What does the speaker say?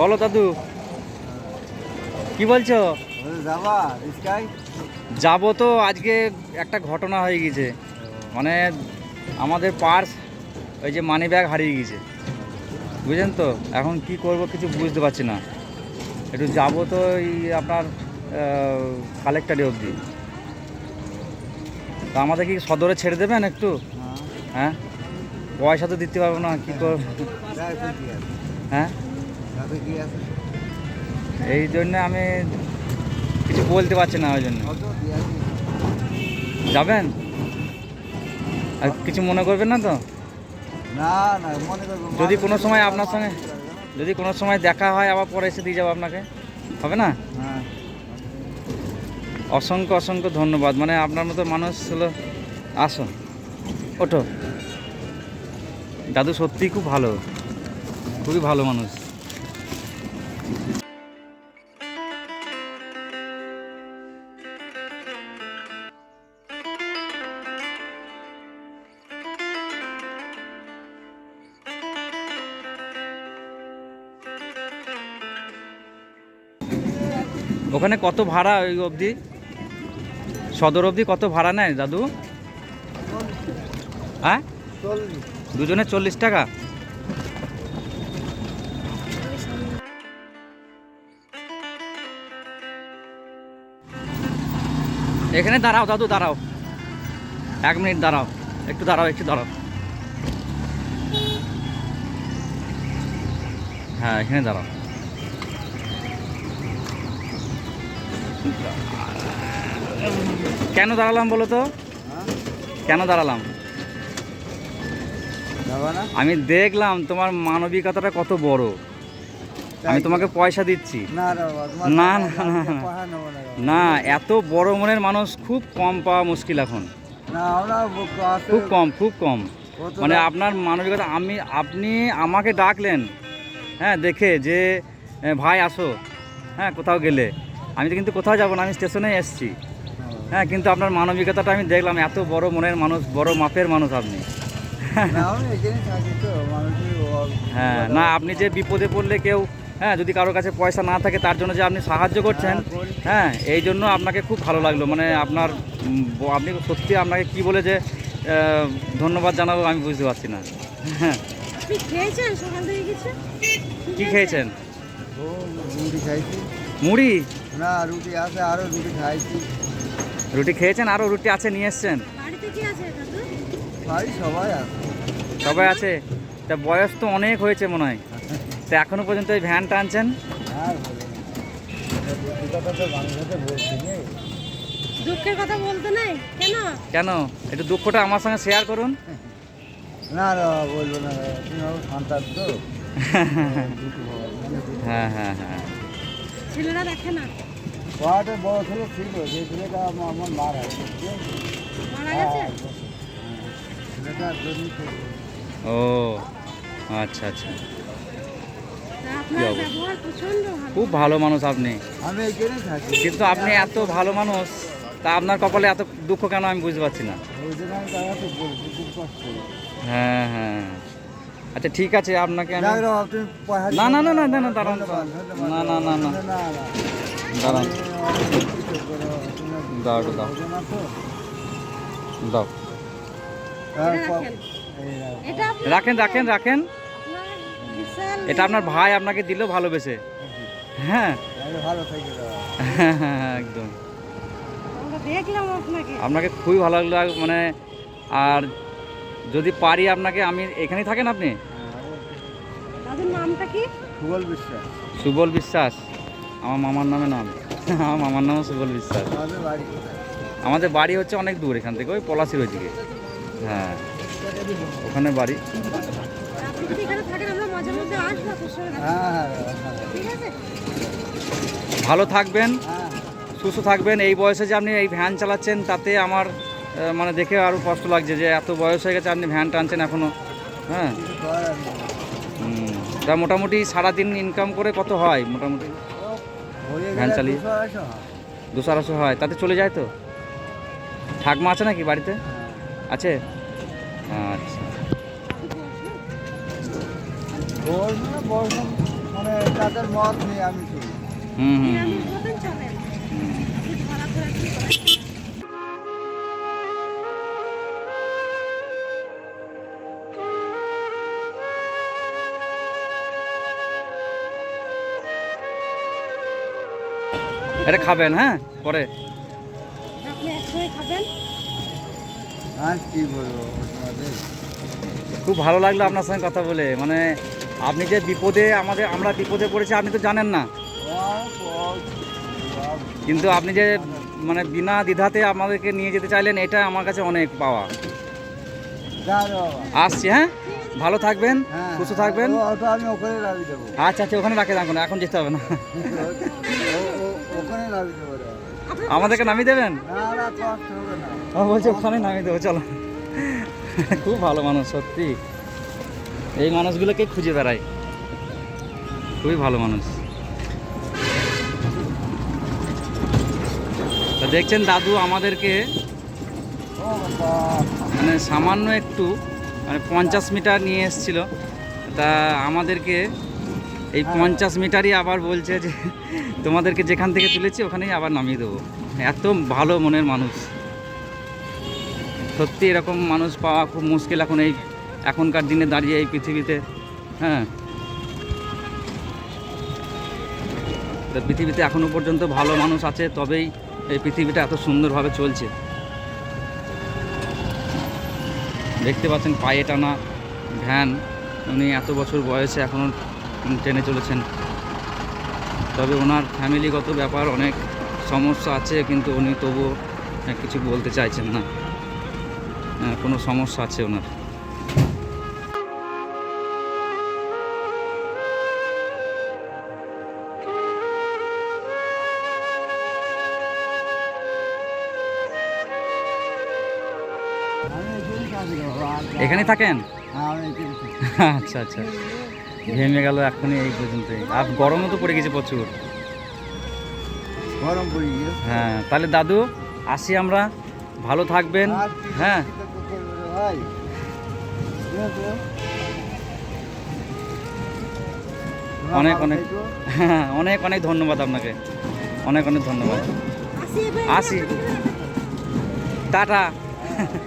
বলো দাদু। কি বলছো? যাবা? তো আজকে একটা ঘটনা হয়ে গেছে। মানে আমাদের পার্স ওই যে মানি ব্যাগ হারিয়ে গেছে। বুঝলেন তো? এখন কি করব কিছু বুঝতে পারছি না। একটু যাব তো এই আপনার কালেক্টারি অবধি। তা আমাদের কি সদরে ছেড়ে দেবেন একটু? হ্যাঁ। পয়সা তো দিতে পারব না কী করব? হ্যাঁ? এই জন্য আমি কিছু বলতে পারছি না ওই জন্য? যাবেন? আর কিছু মনে করবেন না তো? না না যদি কোনো সময় আপনার সঙ্গে যদি কোনো সময় দেখা হয় আবার পরে এসে দিয়ে যাব আপনাকে। হবে না? হ্যাঁ। অসংখ্য অসংখ্য ধন্যবাদ। মানে আপনার মতো মানুষ হলো আসো। ওঠো। দাদু সত্যিই খুব ভালো। খুবই ভালো মানুষ। ওখানে কত ভাড়া ওই অবধি? সদর অবধি কত ভাড়া নেয় দাদু? হ্যাঁ? দুজনে চল্লিশ টাকা? এখানে দাঁড়াও দাদু, দাঁড়াও। এক মিনিট দাঁড়াও, একটু দাঁড়াও একটু দাঁড়াও। হ্যাঁ এখানে দাঁড়াও। কেন দাঁড়ালাম বলো তো? কেন দাঁড়ালাম? আমি দেখলাম তোমার মানবিকতাটা কত বড়। আমি তোমাকে পয়সা দিচ্ছি। না না, না, এত বড় মনের মানুষ খুব কম পাওয়া মুশকিল এখন। খুব কম খুব কম মানে আপনার মানবিকতা আমি আপনি আমাকে ডাকলেন হ্যাঁ দেখে যে ভাই আসো হ্যাঁ কোথাও গেলে। আমি তো কিন্তু কোথাও যাব না আমি স্টেশনে এসেছি। হ্যাঁ কিন্তু আপনার মানবিকতাটা আমি দেখলাম এত বড় মনের মানুষ বড় মাপের মানুষ আপনি। হ্যাঁ না আপনি যে বিপদে পড়লে কেউ হ্যাঁ যদি কারোর কাছে পয়সা না থাকে তার জন্য যে আপনি সাহায্য করছেন হ্যাঁ, এই জন্য আপনাকে খুব ভালো লাগল। মানে আপনার আপনি সত্যি আপনাকে কি বলে যে ধন্যবাদ জানাব আমি বুঝতে পারছি না। হ্যাঁ। কি খেয়েছেন? মুড়ি? না রুটি আছে আরও রুটি খাইছি। রুটি খেয়েছেন? আরও রুটি আছে নিয়ে এসছেন? বাড়িতে কি আছে দাদু বাড়ি সবাই আছে। সবাই আছে? তা বয়স তো অনেক হয়েছে মনে হয়। তা এখনও পর্যন্ত এই ভ্যান টানছেন আর। দুঃখের কথা বলতে নেই। কেন? কেন? একটু দুঃখটা আমার সঙ্গে শেয়ার করুন। না বলব না। তো। হ্যাঁ হ্যাঁ হ্যাঁ। ছেলেরা দেখে না? পাহাড়ে বড় ছেলে ছিল সেই ছেলেটা আমার মার আছে মারা গেছে? ছেলেটার জন্য ও আচ্ছা আচ্ছা। খুব ভালো মানুষ আপনি। আমি এখানেই থাকি। কিন্তু আপনি এত ভালো মানুষ তা আপনার কপালে এত দুঃখ কেন আমি বুঝতে পারছি না। হ্যাঁ হ্যাঁ। আচ্ছা ঠিক আছে আপনাকে আমি না, না, না, না, না, না, দাঁড়ান। না, না, না, না। না, না, না। দাঁড়ান দাও, দাও। দাও হ্যাঁ, রাখেন। রাখেন রাখেন এটা আপনার ভাই আপনাকে দিল ভালোবেসে হ্যাঁ। হ্যাঁ, হ্যাঁ, হ্যাঁ, একদম আপনাকে খুবই ভালো লাগল মানে আর যদি পারি আপনাকে আমি এখানেই থাকেন আপনি? দাদুর নামটা কি? সুবল বিশ্বাস। সুবল বিশ্বাস। আমার মামার নামে নাম। আমার মামার নামও সুবল বিশ্বাস। আমাদের বাড়ি কোথায়? আমাদের বাড়ি হচ্ছে অনেক দূর এখান থেকে ওই পলাশির ওইদিকে। হ্যাঁ। ওখানে বাড়ি। হ্যাঁ হ্যাঁ হ্যাঁ, ভালো থাকবেন সুস্থ থাকবেন। এই বয়সে যে আপনি এই ভ্যান চালাচ্ছেন তাতে আমার মানে দেখে আরও কষ্ট লাগছে যে এত বয়স হয়ে গেছে আপনি ভ্যান টানছেন এখনও হ্যাঁ। তা মোটামুটি সারাদিন ইনকাম করে কত হয় মোটামুটি ভ্যান চালিয়ে? দুশো আড়াইশো হয়। তাতে চলে যায় তো ঠাকমা আছে নাকি বাড়িতে। আছে আচ্ছা মানে তাদের মত নেই আমি চলি হুম হুম। এটা খাবেন হ্যাঁ? পরে। আর কি বলব খুব ভালো লাগল আপনার সঙ্গে কথা বলে। মানে আপনি যে বিপদে আমাদের আমরা বিপদে পড়েছি আপনি তো জানেন না। কিন্তু আপনি যে মানে বিনা দ্বিধাতে আমাদেরকে নিয়ে যেতে চাইলেন এটা আমার কাছে অনেক পাওয়া। আসছি হ্যাঁ? ভালো থাকবেন হ্যাঁ। সুস্থ থাকবেন। ও- আমি ওখানে আচ্ছা আচ্ছা ওখানে রাখে রাখুন এখন যেতে হবে না। আমাদেরকে নামিয়ে দেবেন? ও বলছে ওখানে নামিয়ে দেবো চলো। খুব ভালো মানুষ সত্যি। এই মানুষগুলোকে খুঁজে বেড়াই। খুবই ভালো মানুষ। তা দেখছেন দাদু আমাদেরকে মানে সামান্য একটু মানে পঞ্চাশ মিটার নিয়ে এসেছিল। তা আমাদেরকে এই পঞ্চাশ মিটারই আবার বলছে যে তোমাদেরকে যেখান থেকে তুলেছি ওখানেই আবার নামিয়ে দেবো। এত ভালো মনের মানুষ। সত্যি এরকম মানুষ পাওয়া খুব মুশকিল এখন এই এখনকার দিনে দাঁড়িয়ে এই পৃথিবীতে হ্যাঁ। পৃথিবীতে এখনও পর্যন্ত ভালো মানুষ আছে, তবেই এই পৃথিবীটা এত সুন্দরভাবে চলছে। দেখতে পাচ্ছেন পায়ে টানা ভ্যান উনি এত বছর বয়সে এখনও ট্রেনে চলেছেন। তবে ওনার ফ্যামিলিগত ব্যাপার অনেক সমস্যা আছে কিন্তু উনি তবুও কিছু বলতে চাইছেন না। হ্যাঁ, কোনো সমস্যা আছে ওনার? এখানেই থাকেন? হ্যাঁ। আচ্ছা আচ্ছা। ঘেমে গেল এখনই এই পর্যন্তই আর গরমও তো পড়ে গেছে প্রচুর। গরম পড়ে হ্যাঁ তাহলে দাদু আসি আমরা। ভালো থাকবেন। হ্যাঁ। অনেক অনেক। হ্যাঁ অনেক অনেক ধন্যবাদ আপনাকে। অনেক অনেক ধন্যবাদ। আসি। টাটা।